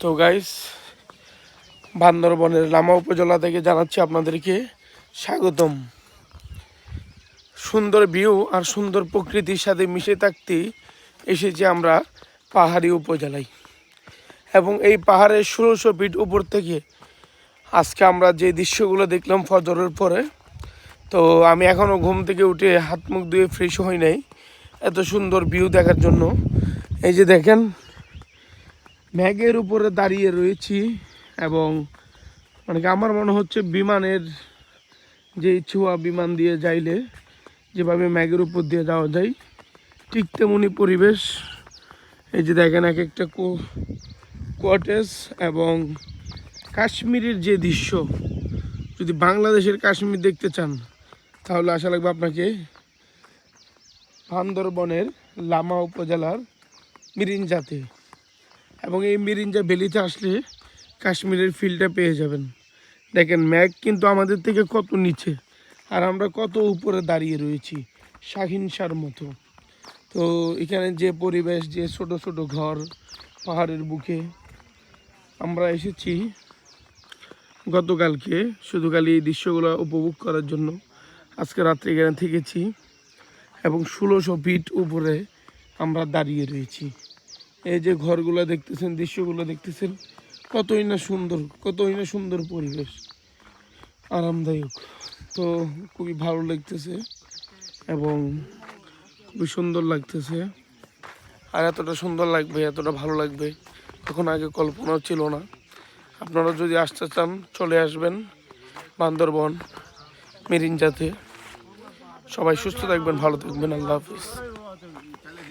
তো গাইস বান্দরবনের লামা উপজেলা থেকে জানাচ্ছি আপনাদেরকে স্বাগতম। সুন্দর ভিউ আর সুন্দর প্রকৃতির সাথে মিশে থাকতে এসেছি আমরা পাহাড়ি উপজেলায়। এবং এই পাহাড়ের ষোলোশো ফিট উপর থেকে আজকে আমরা যে দৃশ্যগুলো দেখলাম ফজরের পরে, তো আমি এখনও ঘুম থেকে উঠে হাত মুখ ধুয়ে ফ্রেশ হই নাই এত সুন্দর ভিউ দেখার জন্য। এই যে দেখেন ম্যাগের উপরে দাঁড়িয়ে রয়েছি এবং মানে আমার মনে হচ্ছে বিমানের যে ছোঁয়া বিমান দিয়ে যাইলে, যেভাবে ম্যাগের উপর দিয়ে যাওয়া যায়, ঠিক তেমনই পরিবেশ। এই যে দেখেন এক একটা কো কোয়ার্টেস এবং কাশ্মীরের যে দৃশ্য, যদি বাংলাদেশের কাশ্মীর দেখতে চান, তাহলে আশা লাগবে আপনাকে বান্দরবনের লামা উপজেলার মিরিঞ্জাতে। এবং এই মিরিঞ্জা ভ্যালিতে আসলে কাশ্মীরের ফিলটা পেয়ে যাবেন। দেখেন, ম্যাগ কিন্তু আমাদের থেকে কত নিচে, আর আমরা কত উপরে দাঁড়িয়ে রয়েছি শাহিনশার মতো। তো এখানে যে পরিবেশ, যে ছোট ছোট ঘর, পাহাড়ের বুকে, আমরা এসেছি গতকালকে, শুধু খালি এই দৃশ্যগুলো উপভোগ করার জন্য। আজকে রাত্রে এখানে থেকেছি এবং ষোলোশো ফিট উপরে আমরা দাঁড়িয়ে রয়েছি। এই যে ঘরগুলো দেখতেছেন, দৃশ্যগুলো দেখতেছেন, কতই না সুন্দর, কতই না সুন্দর পরিবেশ। আরামদায়ক। তো খুবই ভালো লাগতেছে এবং খুবই সুন্দর লাগতেছে। আর এতটা সুন্দর লাগবে, এতটা ভালো লাগবে, তখন আগে কল্পনাও ছিল না। আপনারা যদি আসতে চান, চলে আসবেন বান্দরবন মেরিনজাতে সবাই সুস্থ থাকবেন, ভালো থাকবেন, আল্লাহ হাফিজ।